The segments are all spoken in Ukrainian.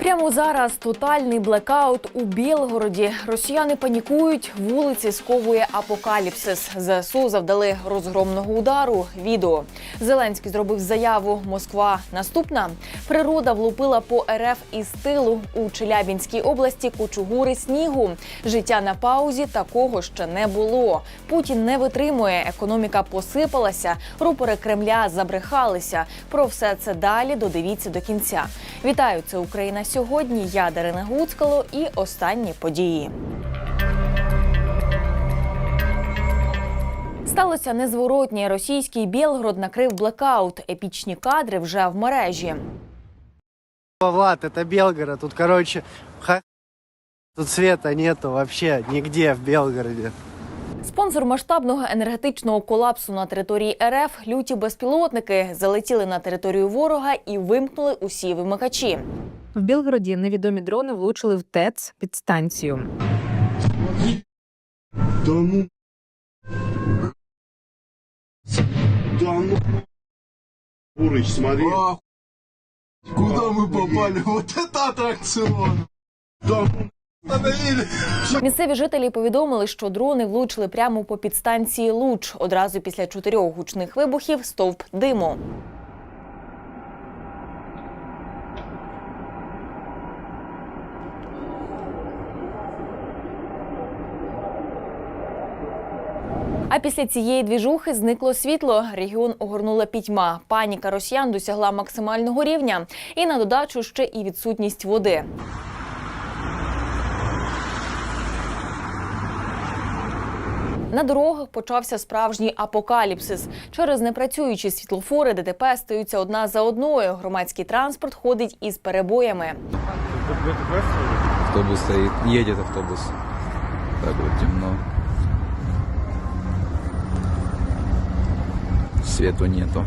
Прямо зараз тотальний блекаут у Білгороді. Росіяни панікують, вулиці сковує апокаліпсис. ЗСУ завдали розгромного удару. Відео Зеленський зробив заяву. Москва наступна. Природа влупила по РФ із тилу у Челябінській області. Кучугури снігу. Життя на паузі такого ще не було. Путін не витримує. Економіка посипалася. Рупори Кремля забрехалися. Про все це далі додивіться до кінця. Вітаю, це Україна сьогодні. Я Дарина Гуцкало і останні події. Сталося незворотнє. Російський Білгород накрив блекаут. Епічні кадри вже в мережі. Влад, это Белгород. Тут, короче, ха... Тут света нету вообще нигде в Белгороде. Спонсор масштабного енергетичного колапсу на території РФ люті безпілотники залетіли на територію ворога і вимкнули усі вимикачі. В Білгороді невідомі дрони влучили в ТЕЦ під станцію. Да ну. Да ну. Бурыч, смотри. Куда мы попали? Вот это аттракцион! Да ну. Остановили! Місцеві жителі повідомили, що дрони влучили прямо по підстанції Луч. Одразу після чотирьох гучних вибухів стовп диму. А після цієї двіжухи зникло світло. Регіон огорнула пітьма. Паніка росіян досягла максимального рівня. І на додачу ще і відсутність води. На дорогах почався справжній апокаліпсис. Через непрацюючі світлофори ДТП стаються одна за одною. Громадський транспорт ходить із перебоями. Автобус стоит, едет автобус. Так вот темно. Свету нету.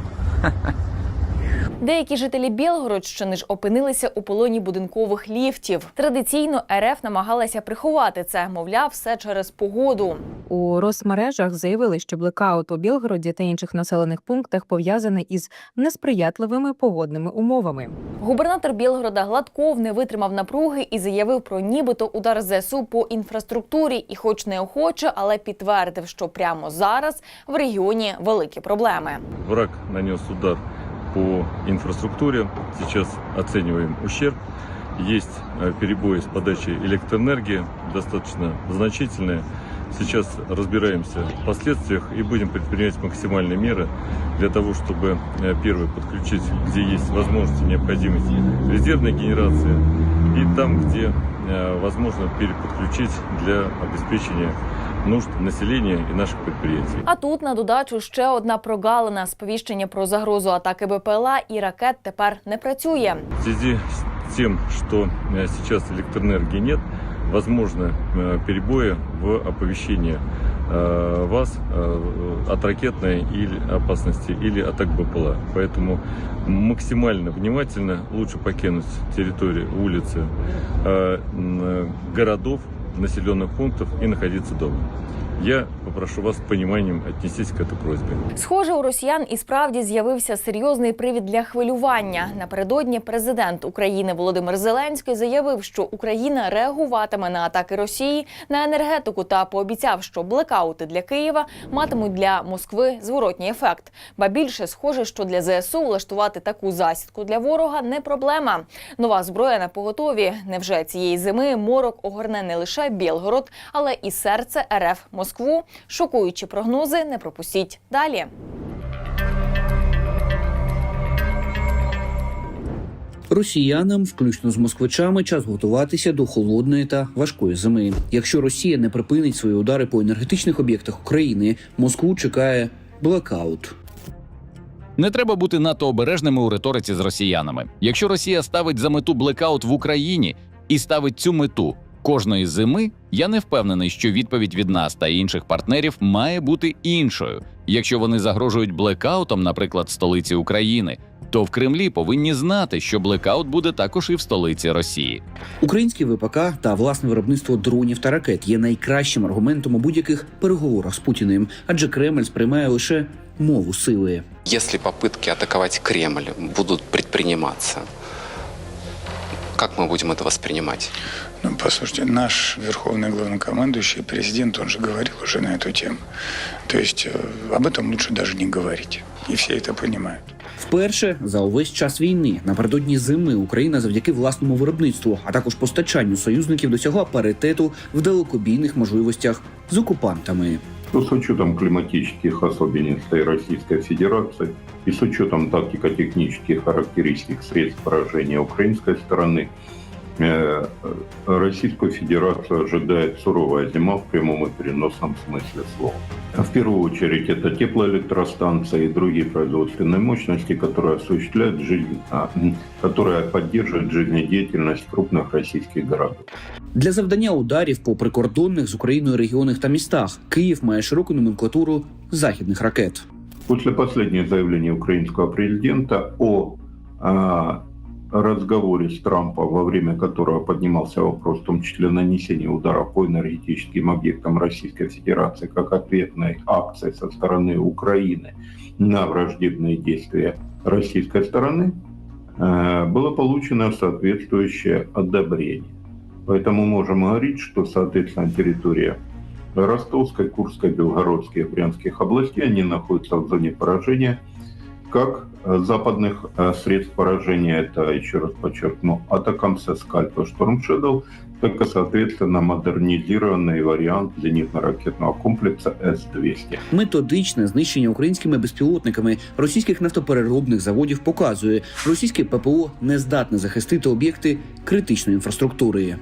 Деякі жителі Білгородщини ж опинилися у полоні будинкових ліфтів. Традиційно РФ намагалася приховати це, мовляв, все через погоду. У розмережах заявили, що блекаут у Білгороді та інших населених пунктах пов'язаний із несприятливими погодними умовами. Губернатор Білгорода Гладков не витримав напруги і заявив про нібито удар ЗСУ по інфраструктурі. І, хоч неохоче, але підтвердив, що прямо зараз в регіоні великі проблеми. Враг нанес удар по инфраструктуре. Сейчас оцениваем ущерб. Есть э, перебои с подачей электроэнергии, достаточно значительные. Сейчас разбираемся в последствиях и будем предпринимать максимальные меры для того, чтобы, э, первое, подключить, где есть возможность и необходимость резервной генерации, и там, где э, возможно переподключить для обеспечения нужд населения и наших предприятий. А тут на додачу ще одна прогалина. Сповіщення про загрозу атаки БПЛА і ракет тепер не працює. В связи с тем, что э, сейчас электроэнергии нет, возможны э, перебои в оповещении э, вас э, от ракетной или опасности или атак БПЛА. Поэтому максимально внимательно лучше покинуть территорию улицы э, м, городов, населенных пунктов и находиться дома. Я попрошу вас с пониманием отнестись к этой просьбе. Схоже, у росіян і справді з'явився серйозний привід для хвилювання. Напередодні президент України Володимир Зеленський заявив, що Україна реагуватиме на атаки Росії на енергетику та пообіцяв, що блекаути для Києва матимуть для Москви зворотній ефект. Ба більше схоже, що для ЗСУ влаштувати таку засідку для ворога не проблема. Нова зброя на поготові. Невже цієї зими морок огорне не лише Білгород, але і серце РФ Москву. Шокуючі прогнози не пропустіть далі. Росіянам, включно з москвичами, час готуватися до холодної та важкої зими. Якщо Росія не припинить свої удари по енергетичних об'єктах України, Москву чекає блекаут. Не треба бути надто обережними у риториці з росіянами. Якщо Росія ставить за мету блекаут в Україні і ставить цю мету кожної зими, я не впевнений, що відповідь від нас та інших партнерів має бути іншою. Якщо вони загрожують блекаутом, наприклад, столиці України, то в Кремлі повинні знати, що блекаут буде також і в столиці Росії. Українські ВПК та власне виробництво дронів та ракет є найкращим аргументом у будь-яких переговорах з Путіним, адже Кремль сприймає лише мову сили. Если попытки атаковать Кремль будут предприниматься, как мы будем это воспринимать? Ну, послушайте, наш верховный главнокомандующий, президент, он же говорил уже на эту тему. То есть э, об этом лучше даже не говорить. И все это понимают. Вперше за увесь час війни напередодні зими Україна завдяки власному виробництву, а також постачанню союзників досягла паритету в далекобійних можливостях з окупантами. То с учетом климатических особенностей Российской Федерации и с учетом тактико-технических характеристик средств поражения украинской стороны, э, Российскую Федерацию ожидает суровая зима в прямом и переносном смысле слова. В первую очередь это теплоэлектростанции и другие производственные мощности, которые осуществляют жизнь, а, которые поддерживают жизнедеятельность крупных российских городов. Для завдання ударів по прикордонних з Україною регіонах та містах Київ має широку номенклатуру західних ракет. После последнего заявления украинского президента о а, разговоре с Трампом, во время которого поднимался вопрос, в том числе нанесения ударов по энергетическим объектам Российской Федерации, как ответной акции со стороны Украины на враждебные действия российской стороны, э, было получено соответствующее одобрение. Поэтому можем говорить, что, соответственно, территория Ростовской, Курской, Белгородской и Брянских областей, они находятся в зоне поражения как э, западных э, средств поражения, это, еще раз подчеркну, Атакамса, Скальпа, Storm Shadow, так и, соответственно, модернизированный вариант зенитно-ракетного комплекса С-200. Методичне знищення українськими безпілотниками російських нафтопереробних заводів показує, російське ППО не здатне захистити об'єкти критичної інфраструктури.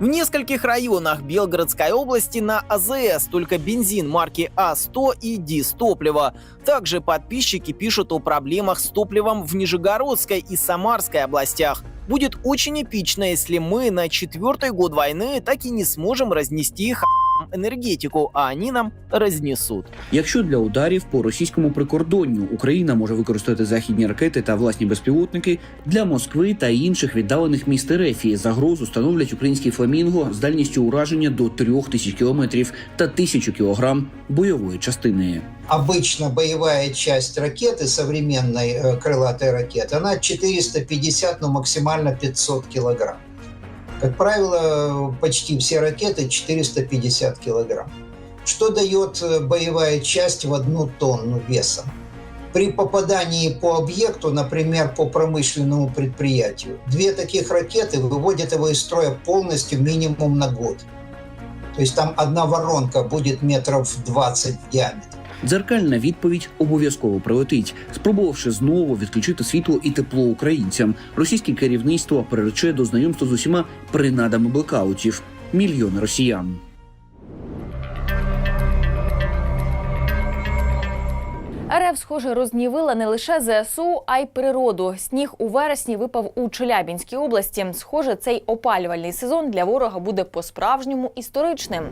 В нескольких районах Белгородской области на АЗС только бензин марки А100 и ДИС топлива. Также подписчики пишут о проблемах с топливом в Нижегородской и Самарской областях. Будет очень эпично, если мы на четвертый год войны так и не сможем разнести их энергетику, а они нам разнесут. Якщо для ударів по російському прикордонню Україна може використати західні ракети та власні безпілотники для Москви та інших віддалених міст Ерефії загрозу становлять українські фламінго з дальністю ураження до 3000 кілометрів та 1000 кілограм бойової частини. Обычно боевая часть ракеты, современной э, крылатой ракеты, она 450, но максимально 500 килограмм. Как правило, почти все ракеты 450 килограмм. Что дает э, боевая часть в одну тонну весом? При попадании по объекту, например, по промышленному предприятию, две таких ракеты выводят его из строя полностью минимум на год. То есть там одна воронка будет метров 20 в диаметре. Дзеркальна відповідь обов'язково прилетить, спробувавши знову відключити світло і тепло українцям. Російське керівництво прирече до знайомства з усіма принадами блекаутів мільйони росіян. РФ, схоже, рознівила не лише ЗСУ, а й природу. Сніг у вересні випав у Челябінській області. Схоже, цей опалювальний сезон для ворога буде по-справжньому історичним.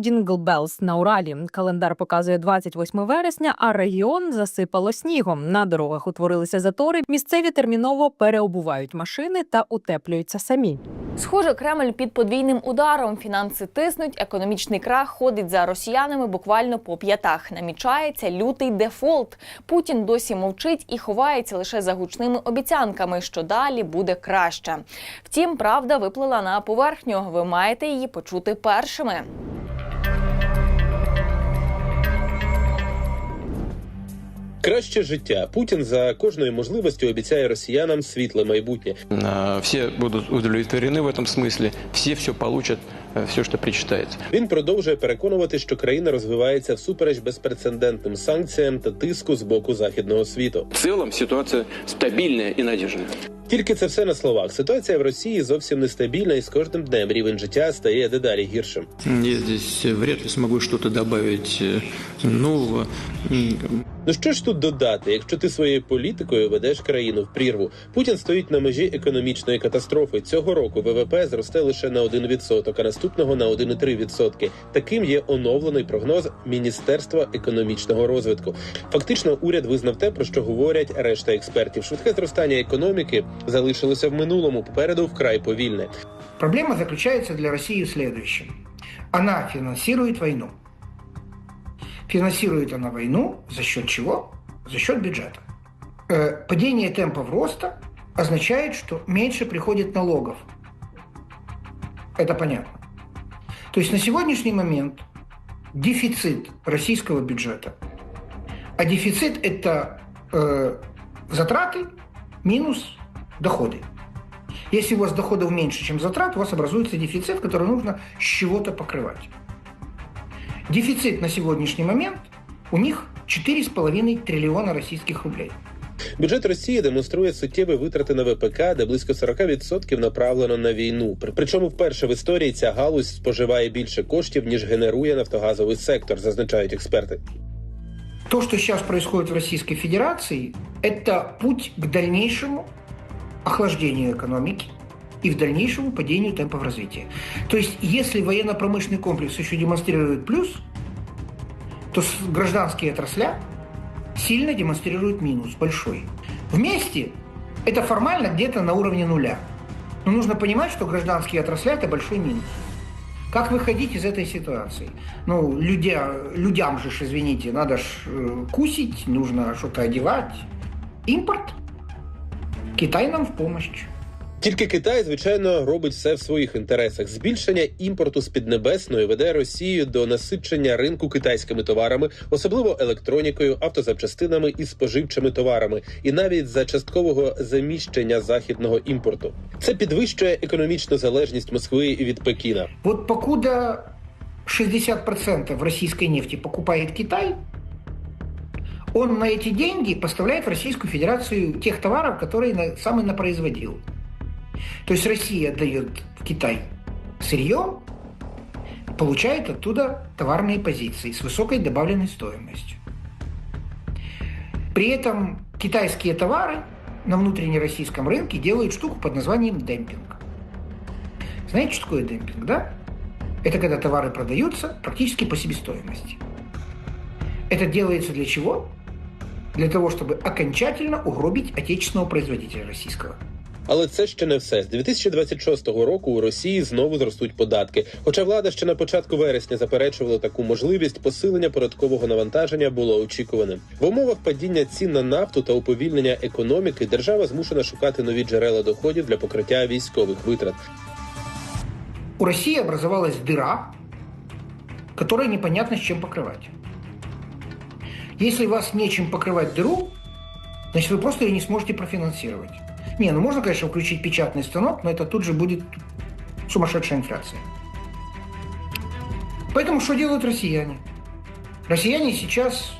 Джингл Белс на Уралі. Календар показує 28 вересня, а регіон засипало снігом. На дорогах утворилися затори. Місцеві терміново переобувають машини та утеплюються самі. Схоже, Кремль під подвійним ударом. Фінанси тиснуть, економічний крах ходить за росіянами буквально по п'ятах. Намічається лютий дефолт. Путін досі мовчить і ховається лише за гучними обіцянками, що далі буде краще. Втім, правда виплила на поверхню. Ви маєте її почути першими. Краще життя. Путін за кожною можливістю обіцяє росіянам світле майбутнє. Все будут удовлетворены в этом смысле, все все получат, э, все, что причитается. Він продовжує переконувати, що країна розвивається всупереч безпрецедентним санкціям та тиску з боку західного світу. В целом ситуация стабильная и надежная. Тільки це все на словах. Ситуація в Росії зовсім нестабільна, і з кожним днем рівень життя стає дедалі гіршим. Я здесь вряд ли смогу что-то добавить э, нового. Ну що ж тут додати, якщо ти своєю політикою ведеш країну в прірву? Путін стоїть на межі економічної катастрофи. Цього року ВВП зросте лише на 1%, а наступного на 1,3%. Таким є оновлений прогноз Міністерства економічного розвитку. Фактично, уряд визнав те, про що говорять решта експертів. Швидке зростання економіки залишилося в минулому. Попереду вкрай повільне. Проблема заключается для России в следующем. Она финансирует войну. Финансирует она войну за счет чего? За счет бюджета. Э, Падение темпов роста означает, что меньше приходит налогов. Это понятно. То есть на сегодняшний момент дефицит российского бюджета. А дефицит – это э, затраты минус доходы. Если у вас доходов меньше, чем затрат, у вас образуется дефицит, который нужно с чего-то покрывать. Дефицит на сегодняшний момент у них 4,5 триллиона российских рублей. Бюджет Росії демонструє суттєві витрати на ВПК, де близько 40% направлено на війну. При- Причому вперше в історії ця галузь споживає більше коштів ніж генерує нафтогазовий сектор, зазначають експерти. То, что сейчас происходит в Российской Федерации, это путь к дальнейшему охлаждению экономики и в дальнейшему падению темпов развития. То есть, если военно-промышленный комплекс еще демонстрирует плюс, то гражданские отрасля сильно демонстрируют минус, большой. Вместе это формально где-то на уровне нуля. Но нужно понимать, что гражданские отрасля – это большой минус. Как выходить из этой ситуации? Ну, людя, людям же, извините, надо ж э, кусить, нужно что-то одевать. Импорт. Китай нам в помощь. Тільки Китай, звичайно, робить все в своїх інтересах. Збільшення імпорту з Піднебесної веде Росію до насичення ринку китайськими товарами, особливо електронікою, автозапчастинами і споживчими товарами, і навіть за часткового заміщення західного імпорту. Це підвищує економічну залежність Москви від Пекіна. Вот покуда 60% российской нефти покупает Китай, он на эти деньги поставляет в Российскую Федерацию тех товаров, которые сам и напроизводил. То есть Россия дает в Китай сырье, получает оттуда товарные позиции с высокой добавленной стоимостью. При этом китайские товары на внутреннероссийском рынке делают штуку под названием демпинг. Знаете, что такое демпинг, да? Это когда товары продаются практически по себестоимости. Это делается для чего? Для того, чтобы окончательно угробить отечественного производителя российского. Але це ще не все. З 2026 року у Росії знову зростуть податки. Хоча влада ще на початку вересня заперечувала таку можливість, посилення податкового навантаження було очікуваним. В умовах падіння цін на нафту та уповільнення економіки держава змушена шукати нові джерела доходів для покриття військових витрат. У России образовалась дыра, которую непонятно с чем покрывать. Если вас нечем покрывать дыру, значит, вы просто ее не сможете профинансировать. Не, ну можно, конечно, включить печатный станок, но это тут же будет сумасшедшая инфляция. Поэтому что делают россияне? Россияне сейчас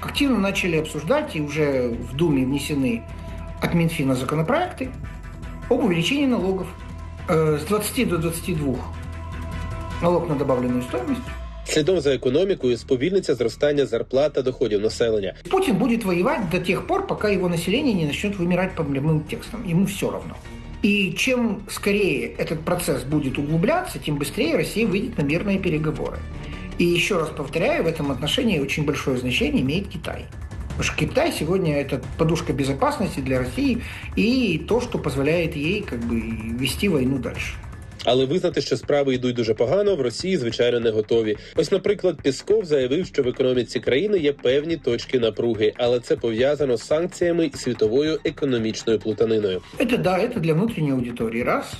активно начали обсуждать, и уже в Думе внесены от Минфина законопроекты об увеличении налогов Э, с 20 до 22 налог на добавленную стоимость. Слідом за економікою сповільниться зростання зарплат та доходів населення. Путин будет воевать до тех пор, пока его население не начнет вымирать по прямым текстам. Ему все равно. И чем скорее этот процесс будет углубляться, тем быстрее Россия выйдет на мирные переговоры. И еще раз повторяю, в этом отношении очень большое значение имеет Китай. Потому что Китай сегодня это подушка безопасности для России и то, что позволяет ей как бы вести войну дальше. Але визнати, що справи йдуть дуже погано, в Росії звичайно не готові. Ось, наприклад, Пісков заявив, що в економіці країни є певні точки напруги, але це пов'язано з санкціями і світовою економічною плутаниною. Это да, это для внутренней аудитории. Раз.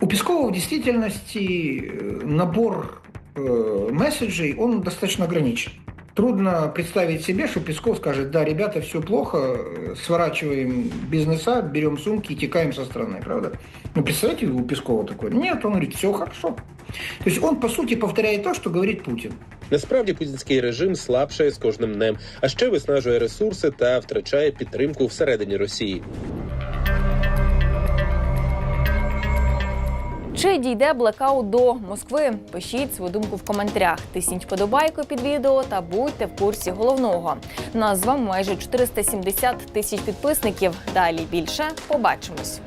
У Пескова в действительности э, набор э, месседжей, он достаточно ограничен. Трудно представить себе, что Песков скажет, да, ребята, все плохо, э, сворачиваем бизнеса, берем сумки и текаем со страны, правда? Ну, представляете, у Пескова такое? Нет, он говорит, все хорошо. То есть он, по сути, повторяет то, что говорит Путин. Насправді путінський режим слабшає з кожним днем, а ще виснажує ресурси та втрачає підтримку всередині Росії. Чи дійде блекаут до Москви? Пишіть свою думку в коментарях. Тисніть вподобайку під відео та будьте в курсі головного. Нас з вами майже 470 тисяч підписників. Далі більше побачимось.